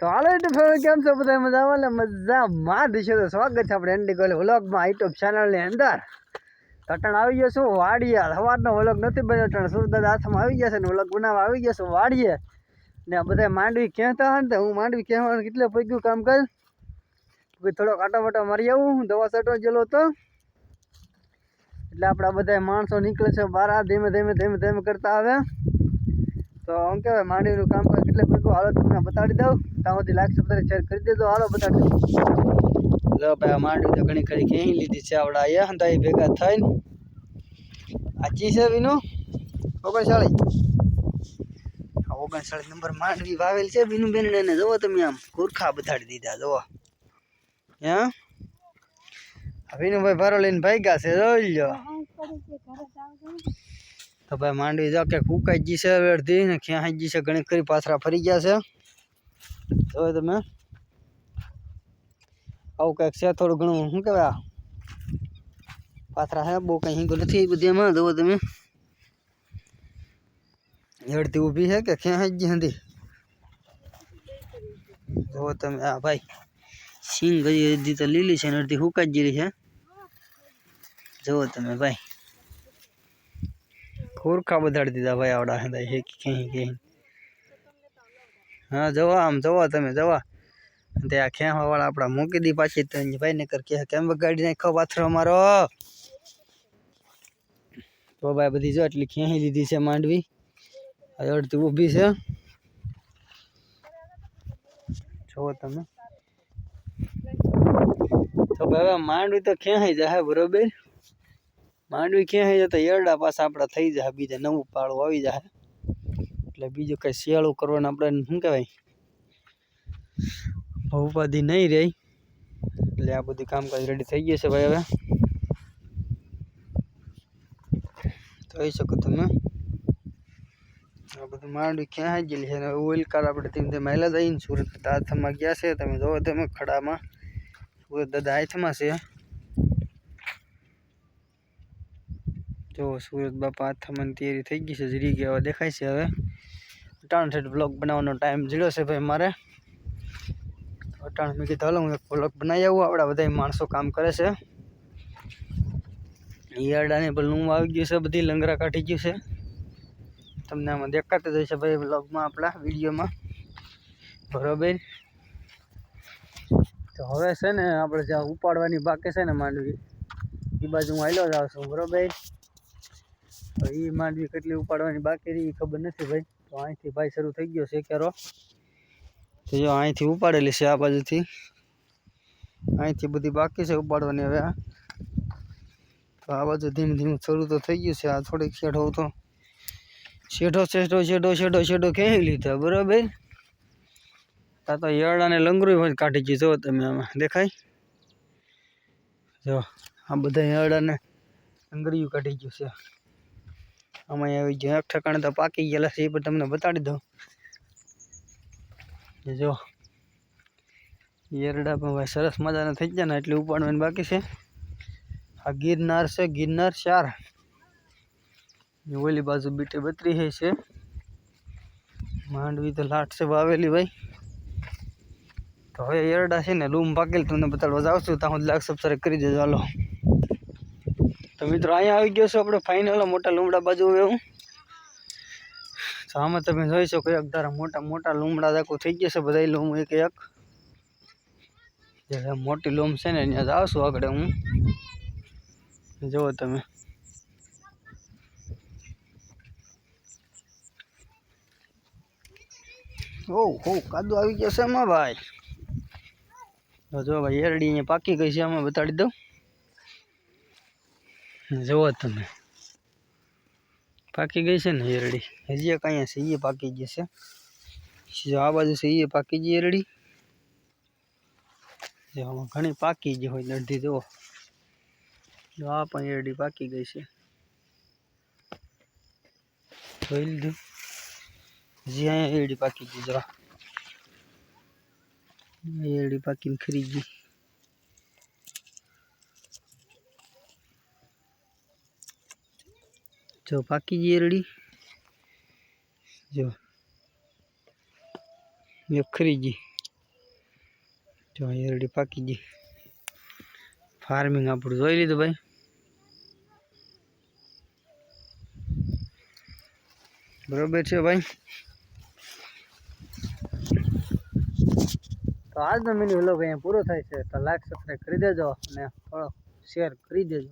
તો હાલો YouTube family કેમ છો બધા મજામાં? એટલે મજામાં દિશો તો સ્વાગત છે આપણે એન્ડી કોલે વ્લોગમાં, યુટ્યુબ ચેનલની અંદર. કટણ આવી ગયો છું, વાડીએ. સવારનો વ્લોગ નથી બન્યો, અટણ સુરદાદ હાથમાં આવી ગયા છે ને વ્લોગ બનાવવા આવી ગયો છું, વાડીએ. ને આ બધા માંડવી કહેતા હોય ને હું માંડવી કહેવાનું કેટલે પગ્યું કામ કર. ભાઈ થોડો કાંટો વાટો મારી આવું. દવા સટો ગયેલો હતો. એટલે આપણા બધા માણસો નીકળે છે બહાર ધીમે ધીમે ધીમે ધીમે કરતા આવે. તો આમ કહેવાય માંડવીનું કામ કરે કેટલે પગ્યું. હાલો તમને બતાડી દઉં. ત્યાં સુધી લાઈક સબસ્ક્રાઈબ શેર કરી દેજો હાલો બતાડી દઉં જો ભાઈ આ માંડવી તો ઘણી ખરી ક્યાંય લીધી છે આપણા અહીંયા હતા એ ભેગા થઈને આ ચી છે વિનું ઓગણચાળીસ આ ઓગણચાળીસ નંબર માંડવી વાવેલ છે બીનું બેન એને જોવો તમે આમ ગુરખા બતાડી દીધા જોવો હે વિનુભાઈ ભારો લઈને ભાગ્યા છે જોઈ લો તો ભાઈ માંડવી જો કે ફૂકાઈ ગઈ છે હવે અડધી ને ક્યાં ગઈ છે ઘણી ખરી પાથરા ફરી ગયા છે જોવો તમે? આવું કંઈક છે થોડું ઘણું, શું કહેવાય? પાથરા છે, બહુ કંઈ હિંગો નથી બધી એમાં. જોવો તમે. હેડતી ઊભી છે કે ક્યાં જ હતી જોવો તમે. આ ભાઈ, સિંગ હજી તો લીલી છે અડધી હુકાઈ જેલી છે. જુઓ તમે ભાઈ. ખોરખા બધાડી દીધા ભાઈ આવડા હે ક્યાંય ક્યાંય. હા જવા આમ જવા તમે જવા તે આ ખેવા આપણા મૂકી દી પાછી ભાઈ ને કર કે કેમ બગાડી નાખો પાથરો મારો? તો ભાઈ બધી જો એટલી ખેંચી લીધી છે માંડવી. અડધી ઊભી છે. જુઓ તમે. તો હવે માંડવી તો ખેંચાઈ જાય બરોબર. માંડવી ખેંચાઈ જાય તો એરડા પાછા આપણા થઈ જાય, બીજા નવું પાળું આવી જાય. એટલે બીજું કંઈ શિયાળું કરવાનું આપણે શું કહેવાય? બહુ ઉપાધિ નહીં રહી. એટલે આ બધું કામકાજ રેડી થઈ ગયું છે ભાઈ હવે. જોઈ શકો તમે. આ બધું માંડવી ક્યાં ગયેલી છે? અને ઓઇલ કાર આપણે ધીમે ધીમે હાલ્યા જઈને સુરત હાથમાં ગયા છે. તમે જોવો તમે ખડામાં. સુરત દાદા હાથમાં છે. જો સુરત બાપા આથામાં તૈયારી થઈ ગઈ છે, જરી ગયા હવે દેખાય છે હવે. અટાણ સેટ બ્લોગ બનાવવાનો ટાઈમ જીડ્યો છે ભાઈ મારે. અટાણ મેં કીધું, હાલો, હું એક બ્લોગ બનાવી આવું, આપણા બધા માણસો કામ કરે છે. ઈયાડાને પેલું આવી ગયું છે, બધી લંગરા કાઢી ગયું છે. તમને આમાં દેખાતું જ છે ભાઈ બ્લોગમાં આપણા, વિડીયોમાં. બરોબર? તો હવે છે ને, આપણે જ્યાં ઉપાડવાની બાકી છે ને, માંડવી એ બાજુ હું આવેલો જ છું, બરોબર? એ માંડવી કેટલી ઉપાડવાની બાકી રહી એ ખબર નથી ભાઈ. તો અહીંથી ભાઈ શરૂ થઈ ગયો છે ક્યારો તો જો અહીંથી ઉપાડેલી છે આ બાજુથી. અહીંથી બધી બાકી છે ઉપાડવાની હવે તો આ બાજુ ધીમે ધીમે શરૂ તો થઈ ગયું છે, આ થોડીક શેઠો તો. શેઠો શેઠો શેઠો શેઠો શેઠો ક્યાંય લીધા, બરાબર? આ તો યળાને લંગરું હોય કાઢી ગયું જો તમે આમાં, દેખાય? જો, આ બધા યળાને લંગરિયું કાઢી ગયું છે. આમાં આવી એક ઠેકાણે તો પાકી ગયેલા છે એ પણ તમને બતાડી દઉં. જો, યરડા પણ ભાઈ સરસ મજાના થઈ ગયા ને, એટલે ઉપાડવાની બાકી છે. આ ગિરનાર છે, ગિરનાર ચાર. ઓલી બાજુ બીટે બત્રી હે છે. માંડવી તો લાટ છે વાવેલી ભાઈ. તો હવે એરડા છે ને, લૂમ પાકેલ, તમને બતાડવા જાઉં છું. ત્યાં લાખ સબસ્ક્રાઈબ કરી દેજો. હાલો. તો મિત્રો, અહીંયા આવી ગયો છું આપણે ફાઇનલ મોટા લીમડા બાજુ હવે હું. તો આમાં તમે જોઈ શકો એક ધારા મોટા મોટા લીમડા દાખો થઈ ગયા છે બધા લૂમ, એક એક. જે મોટી લૂમ છે ને ત્યાં જાઉં છું આગળ હું. જુઓ તમે. ઓ હો કાદુ આવી ગયો છે એમાં ભાઈ. તો જો ભાઈ, એરડી અહીંયા પાકી ગઈ છે, આમાં બતાડી દઉં. જુઓ તમે. પાકી ગઈ છે ને એરડી? હજી એક અહીંયા છે એ પાકી ગઈ છે. જો આ બાજુ છે એ પાકી ગઈ એરડી? જો આમાં ઘણી પાકી ગઈ હોય અડધી, જુઓ. જો આ પણ એરડી પાકી ગઈ છે. જોઈ લીધું? હજી અહીંયા એરડી પાકી ગઈ જરા એરડી પાકીને ખરી ગઈ. જો પાકી ગઈ એરડી જો ખરી ગઈ. જો એરડી પાકી ગઈ. ફાર્મિંગ આપણું જોઈ લીધું ભાઈ. બરોબર છે ભાઈ. તો આજનો મિની વ્લોગ અહીંયા પૂરો થાય છે. તો લાઈક સબસ્ક્રાઈબ કરી દેજો અને થોડો શેર કરી દેજો.